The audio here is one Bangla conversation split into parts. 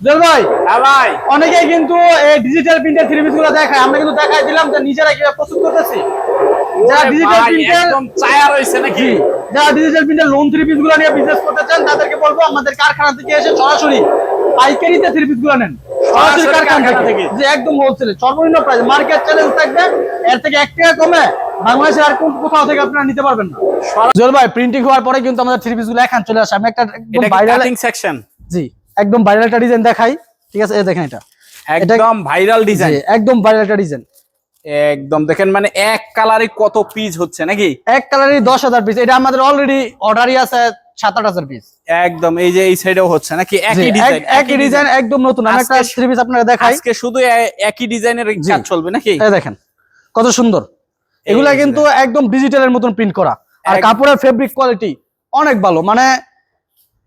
ভাই হ্যাঁ ভাই। অনেকেই কিন্তু এই ডিজিটাল প্রিন্টের থ্রি পিস দেখায়। আমরা কিন্তু দেখাই দিলাম যে নিজেরা কীভাবে প্রস্তুত করতেছি। যারা ডিজিটাল প্রিন্টের একদম চায়া রয়েছে নাকি? যারা ডিজিটাল প্রিন্টের লোন থ্রি পিস নিয়ে বিজনেস করতে চান তাদেরকে বলব আমাদের কারখানা থেকে এসে সরাসরি পাইকারিতে থ্রি পিস নেন। সরাসরি সরাসরি কারখানা কারখানা থেকে। থেকে। যে একদম হোলসেলে সর্বনিম্ন প্রাইস মার্কেট চ্যালেঞ্জ থাকবে। এর থেকে এক টাকা কমে বাংলাদেশের আর কোন কোথাও থেকে আপনারা নিতে পারবেন না। জল ভাই প্রিন্টিং হওয়ার পরে কিন্তু আমাদের থ্রি এখান চলে আসে। আমি একটা একদম ভাইরাল সেকশন জি। একদম ভাইরাল একটা ডিজাইন দেখাই। ঠিক আছে? দেখেন এটা। একদম ভাইরাল ডিজাইন একদম ভাইরাল একটা ডিজাইন একদম দেখেন মানে এক কালারে কত পিস হচ্ছে নাকি? এক কালারই দশ হাজার পিস এটা আমাদের অলরেডি অর্ডারই আছে সাত আট হাজার পিস একদম এই যে এই সাইডেও হচ্ছে নাকি? একই ডিজাইন একই ডিজাইন একদম নতুন। আমি একটা থ্রি পিস আপনাকে দেখাই। আজকে শুধু একই ডিজাইনের কাজ চলবে নাকি? এই দেখেন কত সুন্দর। এগুলা কিন্তু একদম ডিজিটালের মতন প্রিন্ট করা। আর কাপড়ের ফেব্রিক কোয়ালিটি অনেক ভালো। মানে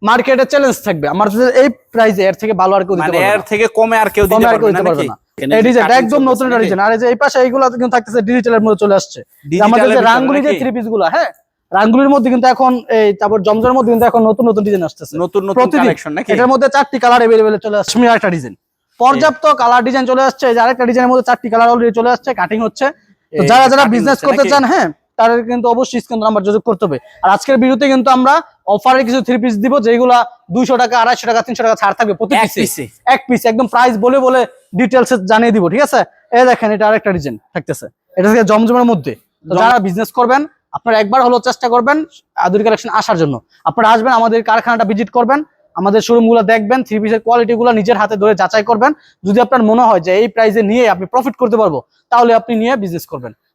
মার্কেটে চ্যালেঞ্জ থাকবে। আমার এই প্রাইসে এর থেকে ভালো আর কেউ দিতে মানে পারবে এর থেকে কমে আর কেউ দিতে পারবে না এই যে ডিজাইনটা একদম নতুন একটা? ডিজাইন আর এই যে এই পাশে এইগুলো কিন্তু থাকতেছে ডিজিটালের মধ্যে চলে আসছে। আমাদের যে রাঙ্গুলি যে থ্রি পিসগুলো হ্যাঁ রাঙ্গুলির মধ্যে কিন্তু এখন এই তারপর জমজমের মধ্যে কিন্তু এখন নতুন নতুন ডিজাইন আসতেছে। নতুন নতুন কালেকশন নাকি? এটার মধ্যে চারটি কালার এভেলেবেল চলে আসছে। আমি আরেকটা ডিজাইন পর্যাপ্ত কালার ডিজাইন চলে আসছে। এই যে আরেকটা ডিজাইনের মধ্যে চারটি কালার অলরেডি চলে আসছে। কাটিং হচ্ছে। তো যারা যারা বিজনেস করতে চান হ্যাঁ তাদের কিন্তু অবশ্যই স্ক্রিন নাম্বার যোগাযোগ করতে হবে। আর আজকের ভিডিওতে কিন্তু আমরা অফারে কিছু থ্রি পিস দিব যেগুলা দুইশো টাকা আড়াইশো টাকা তিনশো টাকা ছাড় থাকবে প্রতি এক পিসে পিসে এক পিস একদম প্রাইস বলে বলে ডিটেলস জানিয়ে দিব ঠিক আছে? এই দেখেন এটা আরেকটা ডিজাইন থাকতেছে। এটা থেকে জমজমের মধ্যে। যারা বিজনেস করবেন আপনারা একবার হলো চেষ্টা করবেন আদুরি কালেকশন আসার জন্য। আপনারা আসবেন আমাদের কারখানাটা ভিজিট করবেন আমাদের শোরুমগুলো দেখবেন থ্রি পিসের কোয়ালিটি গুলো নিজের হাতে ধরে যাচাই করবেন। যদি আপনার মনে হয় যে এই প্রাইসে নিয়ে আপনি প্রফিট করতে পারব তাহলে আপনি নিয়ে বিজনেস করবেন।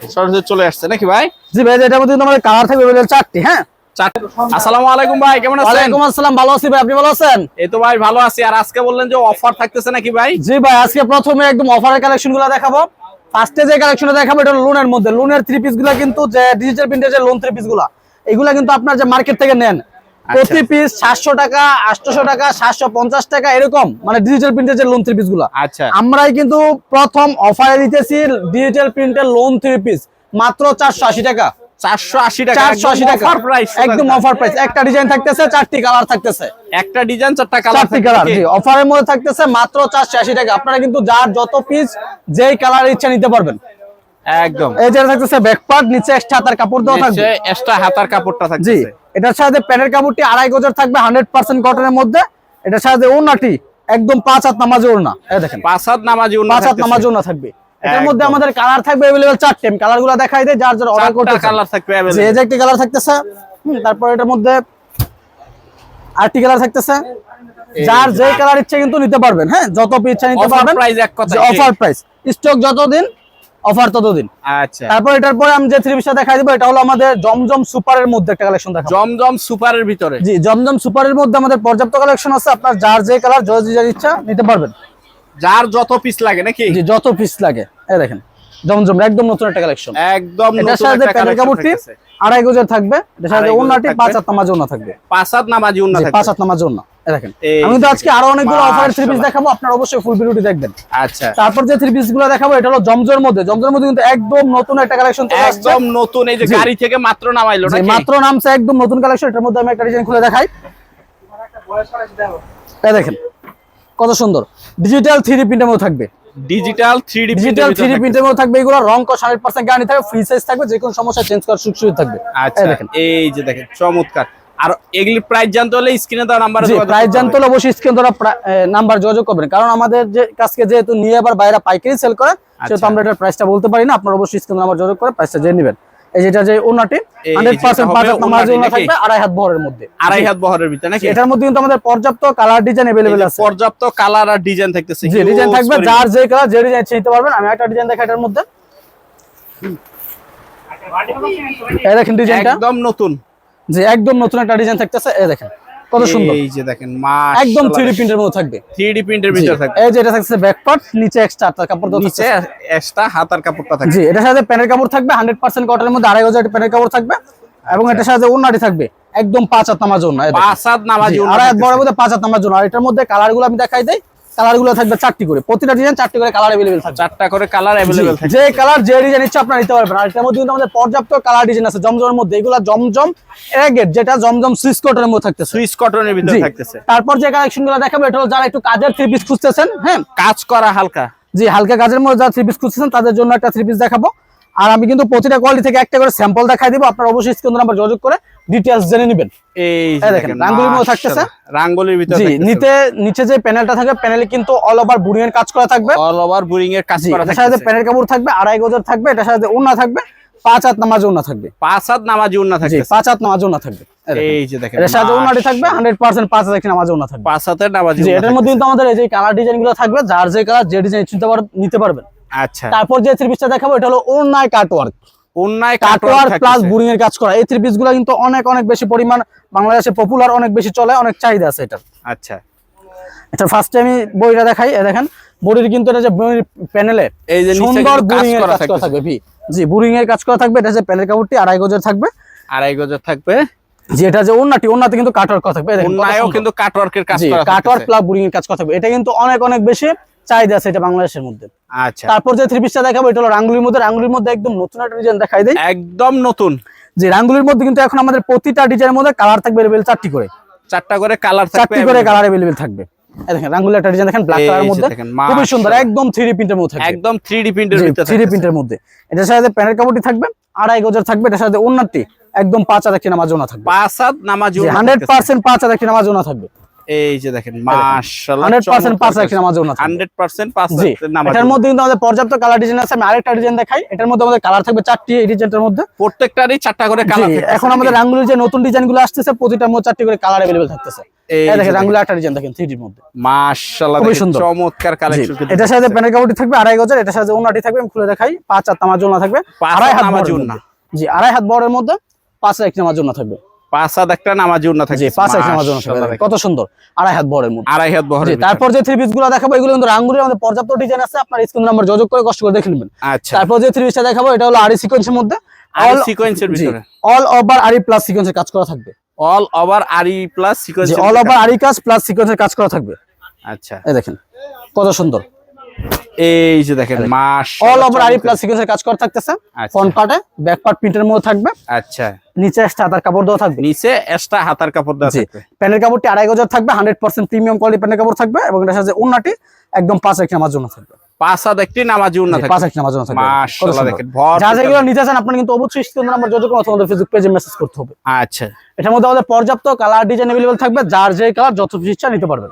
সরাসরি চলে আসছে নাকি ভাই? জি ভাই এটার মধ্যে কালার থাকবে চারটি হ্যাঁ? এই তো ভাই ভালো আছি। আর আজকে বললেন যে অফার থাকতেছে নাকি ভাই? জি ভাই আজকে প্রথমে একদম অফারের দেখাবো। যে দেখাবো লোনের মধ্যে। লোনের কিন্তু যে ডিজিটাল যে লোন কিন্তু আপনার যে মার্কেট থেকে নেন প্রতি পিস সাতশো টাকা আটশো টাকা সাতশো পঞ্চাশ টাকা এরকম মানে ডিজিটাল প্রিন্টের যে লোন থ্রি পিসগুলা। আচ্ছা। আমরাই কিন্তু প্রথম অফারে দিতেছি ডিজিটাল প্রিন্টের লোন থ্রি পিস মাত্র চারশো আশি টাকা। চারশো আশি টাকা চারশো আশি টাকা। প্রাইস একদম অফার প্রাইস একটা ডিজাইন থাকতেছে চারটি কালার থাকতেছে। একটা ডিজাইন চারটা কালার চারটি কালার অফারের মধ্যে থাকতেছে মাত্র চারশো আশি টাকা। আপনারা কিন্তু যার যত পিস যেই কালার ইচ্ছা নিতে পারবেন। একদম। এই যে থাকতেছে ব্যাক পার্ট নিচে এক্সট্রা হাতার কাপড় দেওয়া থাকবে। এক্সট্রা হাতার কাপড়টা এটার সাথে প্যান্টের কাপড়টি আড়াই গজের থাকবে হান্ড্রেড পার্সেন্ট কটনের মধ্যে এটার সাথে ওড়নাটি একদম পাঁচ হাত নামাজে ওড়না এই দেখেন পাঁচ হাত নামাজি উন্নত পাঁচ হাত নামাজে ওড়না থাকবে এটার মধ্যে একদম। আমাদের কালার থাকবে अवेलेबल চারটে আমি কালার গুলো দেখাই দেয় যার যার অর্ডার করতে কালার থাকবে যে available। এই যে একটি কালার থাকতেছে হুম, তারপর এটার মধ্যে আরটি কালার থাকতেছে যার যে কালার ইচ্ছে কিন্তু নিতে পারবেন হ্যাঁ যত পিস ইচ্ছা নিতে Offer পারবেন price এক কথায় অফার প্রাইস স্টক যতদিন অফার ততদিন। আচ্ছা। তারপর এটার পরে আমি যে থ্রি পিসটা দেখাই দিব এটা হলো আমাদের জমজম সুপারের মধ্যে একটা কালেকশন দেখাবো। জমজম সুপারের ভিতরে? জি জমজম সুপারের মধ্যে আমাদের পর্যাপ্ত কালেকশন আছে। আপনার যার যে কালার যার যে ইচ্ছা নিতে পারবেন। যার যত পিস লাগে নাকি? জি যত পিস লাগে। এই দেখেন জমজম একদম নতুন একটা কালেকশন একদম এটার নতুন সাথে একটা প্যান্টের collection কাপড়টি থাকতেছে। আড়াই গজের থাকবে। এটার সাথে ওনাটি পাঁচ হাত নামাজ ওনা থাকবে। পাঁচ হাত নামাজি থাকবে। পাঁচ হাত নামাজ ওনা এই দেখেন আমি তো আজকে আরও অনেকগুলো থ্রি পিস দেখাবো আপনারা অবশ্যই ফুল ভিডিওটি দেখবেন। আচ্ছা। তারপর যে থ্রি পিসগুলো দেখাবো এটা হলো জমজমের মধ্যে। জমজমের মধ্যে কিন্তু একদম নতুন একটা কালেকশন একদম নতুন এই যে গাড়ি থেকে মাত্র নামাইলো নাকি? মাত্র নামছে একদম নতুন কালেকশন এটার মধ্যে আমি একটা ডিজাইন খুলে দেখাই। দেখেন কত সুন্দর। ডিজিটাল থ্রি প্রিন্টের মধ্যে থাকবে। ডিজিটাল 3D ডিজিটাল থ্রি প্রিন্টের মধ্যে থাকবে। এগুলো রং কস হান্ড্রেড পার্সেন্ট গ্যারান্টি থাকবে ফ্রি সাইজ থাকবে যে কোনো সমস্যা চেঞ্জ করার সুযোগ সুবিধা থাকবে। আচ্ছা দেখেন। এই যে দেখেন চমৎকার। আর এগুলি প্রাইস জানতে হলে স্ক্রিনে দেওয়া নাম্বারে জি প্রাইস জানতে হলে অবশ্যই স্ক্রিন ধরা নাম্বার যোগাযোগ করবেন কারণ আমাদের যে কাজকে যেহেতু নিয়ে আবার বাইরে পাইকারি সেল করে সেহেতু আচ্ছা। আমরা এটার প্রাইসটা বলতে পারি না আপনার অবশ্যই স্ক্রিন নাম্বার যোগাযোগ করে প্রাইসটা জেনে নেবেন এই যেটা যে ওনাটি এই হান্ড্রেড যেটা পার্সেন্ট হবে পাঁচ হাত নামাজ ওড়নাটি ওনা নাকি? থাকবে আড়াই হাত বহরের মধ্যে আড়াই হাত বহরের ভিতরে নাকি এটার মধ্যে কিন্তু আমাদের পর্যাপ্ত কালার ডিজাইন এই अवेलेबल যে আছে পর্যাপ্ত কালার আর ডিজাইন থাকতেছে জি ডিজাইন Huge থাকবে পরিমাণ। যার যে কালার যে ডিজাইন নিতে পারবেন আমি একটা ডিজাইন দেখাই এটার মধ্যে এই দেখেন ডিজাইনটা একদম নতুন যে একদম নতুন একটা ডিজাইন থাকতেছে এই দেখেন কত সুন্দর। এই যে দেখেন একদম থ্রি প্রিন্টের মধ্যে থাকবে। থ্রি ডি প্রিন্টের জি। ভিতরে থাকবে। এই যে এটা থাকছে ব্যাক পার্ট নিচে এক্সট্রা তার কাপড় দেওয়া নিচে। এক্সট্রা হাতার কাপড়টা থাকবে। জি এটার সাথে প্যানের কাপড় থাকবে হান্ড্রেড পার্সেন্ট কটনের মধ্যে আড়াই হাজার প্যানের কাপড় থাকবে এবং এটার সাথে ওনাটি থাকবে একদম পাঁচ হাত এই দেখেন। পাঁচ হাত নামাজি আড়াই হাত বড় মধ্যে পাঁচ হাত নামার জন্য আর এটার মধ্যে কালারগুলো আমি দেখাই দেই। কালারগুলো থাকবে চারটি করে। প্রতিটা ডিজাইন চারটি করে কালার থাকবে। চারটা করে কালার যে কালার যে ডিজাইন ইচ্ছা আপনারা নিতে পারবেন। আর এটার মধ্যে কিন্তু আমাদের পর্যাপ্ত কালার ডিজাইন আছে। জমজমের মধ্যে এগুলো জমজম এগেট যেটা জমজম সুইস কটনের মধ্যে থাকতেছে। সুইস কটনের ভিতরে থাকতেছে। তারপর যে কালেকশনগুলো দেখাবো এটা হলো যারা একটু কাজের থ্রি পিস খুঁজতেছেন হ্যাঁ? কাজ করা হালকা। জি হালকা কাজের মধ্যে যারা থ্রি পিস খুঁজতেছেন তাদের জন্য একটা থ্রি পিস দেখাবো। আর আমি কিন্তু প্রতিটা কোয়ালিটি থেকে একটা করে স্যাম্পল দেখাই দিব। আপনারা অবশ্যই স্ক্রিন নাম্বার যোগাযোগ করে ডিটেইলস জেনে নেবেন। এই দেখেন, রাঙ্গুলির মধ্যে থাকতেছে। রাঙ্গুলির ভিতরে জি নিচে নিতে নিচে যে প্যানেলটা থাকে প্যানেলে কিন্তু অল ওভার বুরিং এর কাজ করা থাকবে। অল ওভার বুরিং এর কাজ করা থাকবে সাথে প্যানেল কাপড় থাকবে আড়াই গজের থাকবে এটা সাথে ওন্না থাকবে। পাঁচ হাত নামাজ ওন্না থাকবে। পাঁচ হাত নামাজি জি থাকতেছে পাঁচ হাত নামাজ ওন্না থাকবে। এই যে দেখেন এটার সাথে ওন্নাটি থাকবে পাঁচ হাজার একটি নামাজ ওন্না থাকবে। পাঁচ হাতের নামাজি জি এটার মধ্যে কিন্তু আমাদের এই যে কালার ডিজাইনগুলো থাকবে যার যে কালার যে ডিজাইন চিনতে পার নিতে পারবেন। আচ্ছা। তারপর যে থ্রি পিসটা দেখাবো এটা হলো কাটওয়ার্ক প্লাস প্লাস বুরিং এর কাজ করা। এই থ্রি পিসগুলো কিন্তু অনেক অনেক বেশি পরিমাণ বাংলাদেশে পপুলার অনেক বেশি চলে অনেক চাহিদা আছে এটা আচ্ছা। এটা ফার্স্টে আমি বইটা দেখাই দেখেন বডির কিন্তু এটা যে প্যানেলে এই যে সুন্দর বুরিং এর কাজ করা থাকবে জি বুরিং এর কাজ করা থাকবে এটা যে প্যানেল কাপড়টি আড়াই গজের থাকবে। আড়াই গজের থাকবে। যে এটা যে ওন্নাটি ওন্নাতে কিন্তু কাটওয়ার্ক করা থাকবে সুন্দর। কিন্তু কাটওয়ার্কের কাজ করা কাটওয়ার্ক প্লাস বুরিং এর কাজ করা থাকবে। এটা কিন্তু অনেক অনেক বেশি চাহিদা আছে এটা বাংলাদেশের মধ্যে। আচ্ছা। তারপর যে থ্রি পিসটা দেখাবো এটা হলো রাঙ্গুলির মধ্যে রাঙ্গুলির মধ্যে একদম নতুন একটা ডিজাইন দেখাই দেই। একদম নতুন। যে রাঙ্গুলির মধ্যে কিন্তু এখন আমাদের প্রতিটা ডিজাইনের মধ্যে কালার থাকবে এভেলেবেল চারটি করে। চারটা করে কালার থাকবে চারটি করে কালার এভেলেবেল থাকবে। দেখেন রাঙ্গুলি একটা ডিজাইন দেখেন ব্ল্যাক এই কালারের যে মধ্যে দেখেন, খুবই সুন্দর মাশাআল্লাহ। একদম থ্রি প্রিন্টের মধ্যে থাকবে একদম থ্রি ডি প্রিন্টের ভিতরে থ্রি প্রিন্টের মধ্যে এটার সাথে প্যানেল কাপড়টি থাকবে আড়াই গজের থাকবে এটার সাথে ওন্নাটি একদম পাঁচ হাজার একটি নামাজ ওনা থাকবে পাঁচ হাত নামাজি ওড়না হান্ড্রেড থাকতেছে। পার্সেন্ট পাঁচ হাজার একটি নামাজ ওনা থাকবে এই যে দেখেন মাশাআল্লাহ হান্ড্রেড পার্সেন্ট পাঁচ হাজার একটি নামাজ ওনা থাকবে হান্ড্রেড পার্সেন্ট পাঁচ জি হাতের নামাজি এটার ওড়না। মধ্যে কিন্তু আমাদের পর্যাপ্ত কালার ডিজাইন আছে আমি আরেকটা ডিজাইন দেখাই এটার মধ্যে আমাদের কালার থাকবে চারটি এই ডিজাইনটার মধ্যে প্রত্যেকটারই চারটা করে জি, কালার এখন আমাদের রাঙ্গুলির যে নতুন ডিজাইন গুলো আসতেছে প্রতিটার মধ্যে চারটি করে কালার अवेलेबल থাকতেছে এই এই যে দেখেন রাঙ্গুলি একটা ডিজাইন দেখেন 3D মধ্যে। মাশাআল্লাহ খুবই সুন্দর। চমৎকার কালেকশন এটার সাথে প্যানেল কাপড়টি থাকবে আড়াই গজের এটার সাথে ওনাটি থাকবে আমি খুলে দেখাই। পাঁচ জন্য থাকবে আড়াই হাত নামাজি মধ্যে। জি আড়াই হাত বড়ের মধ্যে পাঁচ একটি জন্য থাকবে। পাঁচ হাত একটা নামাজি থাকবে। পাঁচ হাত নামার জন্য কত সুন্দর আড়াই হাত মধ্যে। আড়াই হাত বহরের তারপর যে থ্রি পিসগুলো দেখাবো এগুলো কিন্তু রাঙ্গুলির আমাদের পর্যাপ্ত ডিজাইন আছে। আপনার স্ক্রিন নাম্বার যোগাযোগ করে কষ্ট করে দেখে নেবেন। আচ্ছা। তারপর যে থ্রি পিসটা দেখাবো এটা হলো আরি সিকোয়েন্সের মধ্যে। all- সিকোয়েন্সের ভিতরে। অল ওভার আরি প্লাস সিকোয়েন্সের কাজ করা থাকবে। All over aari plus sequence all over aari কাজ প্লাস সিকোয়েন্সের কাজ করা থাকবে। আচ্ছা। এই দেখেন কত সুন্দর। এই যে দেখেন মাস অল ওভার আরি প্লাস সিকোয়েন্সের কাজ করা থাকতেছে। ফ্রন্ট পার্টে ব্যাক পার্ট প্রিন্টের মধ্যে থাকবে। আচ্ছা। নিচে এক্সট্রা হাতার কাপড় দেওয়া থাকবে। নিচে এক্সট্রা হাতার কাপড় দেওয়া থাকবে। প্যানের কাপড়টি আড়াই গজার থাকবে হান্ড্রেড পার্সেন্ট প্রিমিয়াম কোয়ালিটি প্যানের কাপড় থাকবে এবং এটার সাথে উন্নাটি একদম পাঁচ এক নামার জন্য থাকবে। পাঁচ হাত একটি নামাজি ওড়না জি, থাকবে পাঁচ এক নামার জন্য থাকবে কত মাশাআল্লাহ সুন্দর। দেখেন ভর যা যেগুলো নিতে চান আপনার কিন্তু অবশ্যই স্ক্রিন নাম্বার যোগাযোগ করে তোমাদের ফেসবুক পেজে মেসেজ করতে হবে আচ্ছা এটার মধ্যে আমাদের পর্যাপ্ত কালার ডিজাইন अवेलेबल থাকবে যার যে কালার যত পিস ইচ্ছা নিতে পারবেন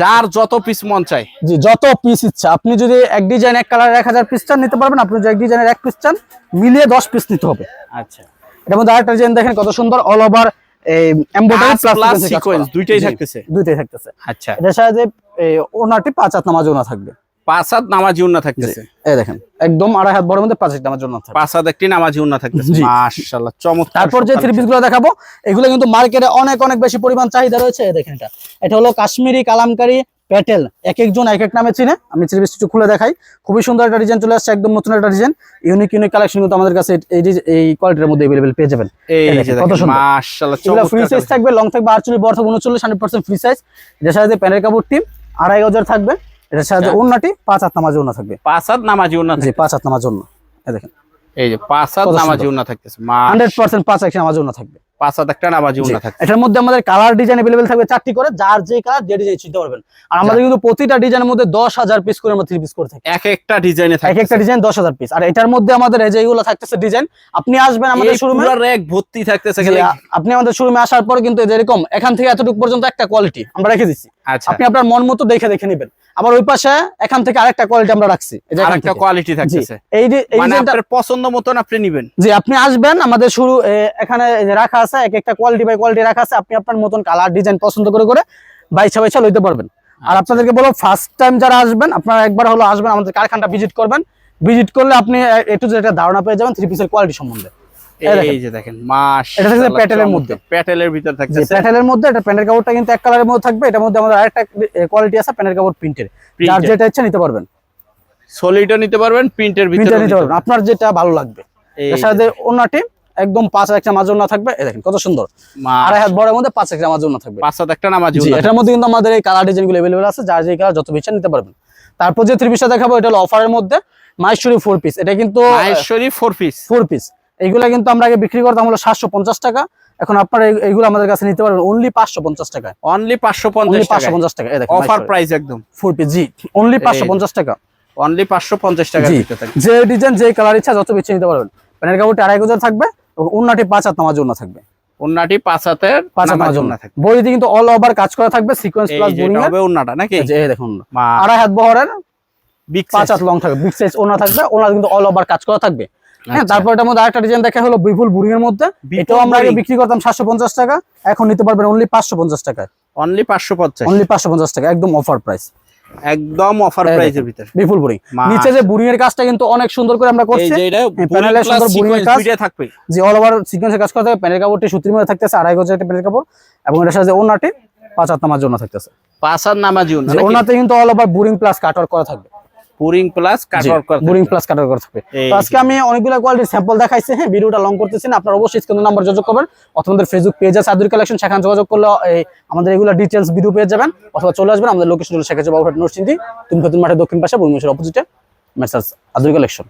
যার যত পিস মন চাই জি যত পিস ইচ্ছা আপনি যদি এক ডিজাইন এক কালার এক হাজার পিস চান নিতে পারবেন আপনি যদি এক ডিজাইনের এক পিস চান মিলিয়ে দশ পিস নিতে হবে আচ্ছা এটার মধ্যে আরেকটা ডিজাইন দেখেন কত সুন্দর অল ওভার এই এমব্রয়ডারি কাজ প্লাস plus sequence দুইটাই থাকতেছে। দুইটাই থাকতেছে আচ্ছা এটার সাথে এই ওনাটি পাঁচ হাত নামাজ ওনা থাকবে পাঁচ হাত নামাজি ওড়না থাকতেছে এই দেখেন একদম আড়াই হাত বড় মধ্যে পাঁচ হাত নামাজ ওনা থাকবে পাঁচ হাত একটি নামাজি ওড়না থাকতেছে জি। মাশাআল্লাহ চমৎকার তারপর যে থ্রি পিস গুলো দেখাবো এগুলো কিন্তু মার্কেটে অনেক অনেক বেশি পরিমাণ চাহিদা রয়েছে এই দেখেন এটা এটা হলো কাশ্মীরি কালামকারি প্যাটেল এক একজন এক এক নামে চিনে আমি থ্রি পিস একটু খুলে দেখাই খুবই সুন্দর একটা ডিজাইন চলে আসছে একদম নতুন একটা ডিজাইন ইউনিক ইউনিক কালেকশন কিন্তু আমাদের কাছে এই ডিজ- এই কোয়ালিটির মধ্যে अवेलेबल পেয়ে যাবেন এই এই যে দেখেন, কত দেখেন সুন্দর। মাশাআল্লাহ এগুলো ফ্রি চমৎকার সাইজ থাকবে লং থাকবে আটচল্লিশ বড় থাকবে উনচল্লিশ হান্ড্রেড পার্সেন্ট ফ্রি সাইজ এটার সাথে প্যানের কাপড়টি আড়াই হাজার থাকবে সাথে আচ্ছা। ওন্নাটি পাঁচ হাত নামাজ ওনা থাকবে। পাঁচ হাত নামাজি ওড়না জি পাঁচ হাত নামাজ জন্য দেখেন। এই যে পাঁচ হাত নামাজ সুন্দর। থাকতেছে হান্ড্রেড পার্সেন্ট পাঁচ হাত নামাজ ওনা থাকবে। পাঁচ হাত একটা নামাজি ওড়না থাকবে এটার মধ্যে আমাদের কালার ডিজাইন अवेलेबल থাকবে চারটি করে যার যে কালার যে ডিজাইন চিনতে পারবেন আর আমাদের কিন্তু প্রতিটা ডিজাইনের মধ্যে দশ হাজার পিস করে আমরা থ্রি পিস করে থাকি এক একটা ডিজাইনে এক থাকে একটা ডিজাইন দশ হাজার পিস আর এটার মধ্যে আমাদের এই যেগুলো থাকতেছে ডিজাইন আপনি আসবেন আমাদের শোরুমে পুরো র্যাক ভর্তি থাকতেছে খালি আপনি আমাদের শোরুমে আসার পর কিন্তু যেরকম এখান থেকে এতটুকু পর্যন্ত একটা কোয়ালিটি আমরা রেখে দিচ্ছি আচ্ছা আপনি আপনার মন মতো দেখে দেখে নেবেন আবার ওই পাশে এখান থেকে আরেকটা কোয়ালিটি আমরা রাখছি এই যে এখান আরেকটা থেকে। কোয়ালিটি জি, থাকতেছে এই যে এই মানে ডিজাইনটা আপনার পছন্দ মতন আপনি নিবেন জি আপনি আসবেন আমাদের শুরু এ, এখানে এই যে রাখা আছে এক একটা কোয়ালিটি বাই কোয়ালিটি রাখা আছে আপনি আপনার মতন কালার ডিজাইন পছন্দ করে করে বাইছা বাইছা লইতে পারবেন। আর আপনাদেরকে বলো ফার্স্ট টাইম যারা আসবেন আপনারা একবার হলো আসবেন আমাদের কারখানাটা ভিজিট করবেন। ভিজিট করলে আপনি একটু যে একটা ধারণা পেয়ে যাবেন থ্রি পিসের কোয়ালিটি সম্বন্ধে। এই যে দেখেন মাস এটা থাকছে প্যাটেলের মধ্যে। প্যাটেলের ভিতর থাকছে। প্যাটেলের মধ্যে এটা প্যান্টের কাপড়টা কিন্তু এক কালারের মধ্যে থাকবে এটার মধ্যে আমাদের আরেকটা কোয়ালিটি আছে প্যান্টের কাপড় প্রিন্টের যার যেটা ইচ্ছা নিতে পারবেন। সলিডও নিতে পারবেন প্রিন্টের ভিতরে নিতে পারবেন। আপনার যেটা ভালো লাগবে। এর সাথে অন্যটি একদম পাঁচ একটা মাজন না থাকবে। এই দেখেন কত সুন্দর। আড়াই হাত বড়ের মধ্যে পাঁচ একটা মাজন না থাকবে। পাঁচ হাত একটা নামাজ জি এটার মধ্যে কিন্তু আমাদের এই কালার ডিজাইনগুলো এভেলেবল আছে যার যে কালার যত বেছে নিতে পারবেন। তারপর যে থ্রি পিসটা দেখাবো এটা হলো অফারের মধ্যে মাইশ্বরী ফোর পিস এটা কিন্তু Maheshwari four piece four piece এইগুলা কিন্তু আমরা আগে বিক্রি করতাম হলো সাতশো পঞ্চাশ টাকা। এখন আপনারা এই- এইগুলো আমাদের কাছে নিতে পারবেন অনলি পাঁচশো পঞ্চাশ টাকায়। অনলি পাঁচশো পঞ্চাশ পাঁচশো পঞ্চাশ টাকা অফার প্রাইস একদম। ফোর পিস জি অনলি পাঁচশো পঞ্চাশ টাকা। অনলি পাঁচশো পঞ্চাশ টাকা যে ডিজাইন যে কালার ইচ্ছা যত বেছে নিতে পারবেন। প্যানের কাপড়টি আড়াই গজার থাকবে। এবং উন্নাটি পাঁচ হাত নামার জন্য থাকবে। পাঁচ হাতের পাঁচ হাত নামার জন্য কিন্তু অল ওভার কাজ করা থাকবে সিকোয়েন্স প্লাস বোরিং হবে ওন্নাটা নাকি? এই দেখুন আড়াই হাত বহরের বিগ পাঁচ হাত লং থাকবে বিগ সাইজ ওনা থাকবে ওনা কিন্তু অল ওভার কাজ করা থাকবে। হ্যাঁ আচ্ছা। তারপর এটার মধ্যে আরেকটা ডিজাইন দেখা হলো বিপুল বুরিং এর মধ্যে। এটাও আমরা আগে বিক্রি করতাম সাতশো পঞ্চাশ টাকা এখন নিতে পারবেন অনলি পাঁচশো পঞ্চাশ টাকায়। অনলি পাঁচশো পঞ্চাশ। অনলি পাঁচশো পঞ্চাশ টাকা একদম অফার প্রাইস একদম অফার প্রাইসের। ভিতরে। বিপুল বুরিং। নিচে যে বুরিং এর কাজটা কিন্তু অনেক সুন্দর করে আমরা এই করছি সুন্দর বুড়ির কাজ। থাকবে। যে অল ওভার সিকোয়েন্সের কাজ করতে প্যানেল কাপড়টি সুতির মধ্যে থাকতেছে আড়াই গজের একটা প্যানের কাপড় এবং এটার সাথে ওনাটি পাঁচ হাত নামার জন্য থাকতেছে। পাঁচ হাত নামাজি জন্য ওনাতে কিন্তু all over boring plus cutter করা থাকবে। পুরিং প্লাস কাটওয়ার্ক করা বুরিং প্লাস কাটওয়ার্ক করা থাকবে। তো আজকে আমি অনেকগুলো কোয়ালিটির স্যাম্পল দেখাইছি হ্যাঁ ভিডিওটা লং করতেছি না আপনার অবশ্যই স্ক্রিন নাম্বার যোগাযোগ করবেন অথবা আমাদের ফেসবুক পেজ আছে আদুর কালেকশন সেখানে যোগাযোগ করলে এই আমাদের এগুলো ডিটেলস ভিডিও পেয়ে যাবেন অথবা চলে আসবেন আমাদের লোকেশন হলো শেখাচ্ছে বাবুঘাট নরসিংদী তুমি নতুন মাঠে দক্ষিণ পাশে বইমেশের অপোজিটে মেসাজ আদুর কালেকশন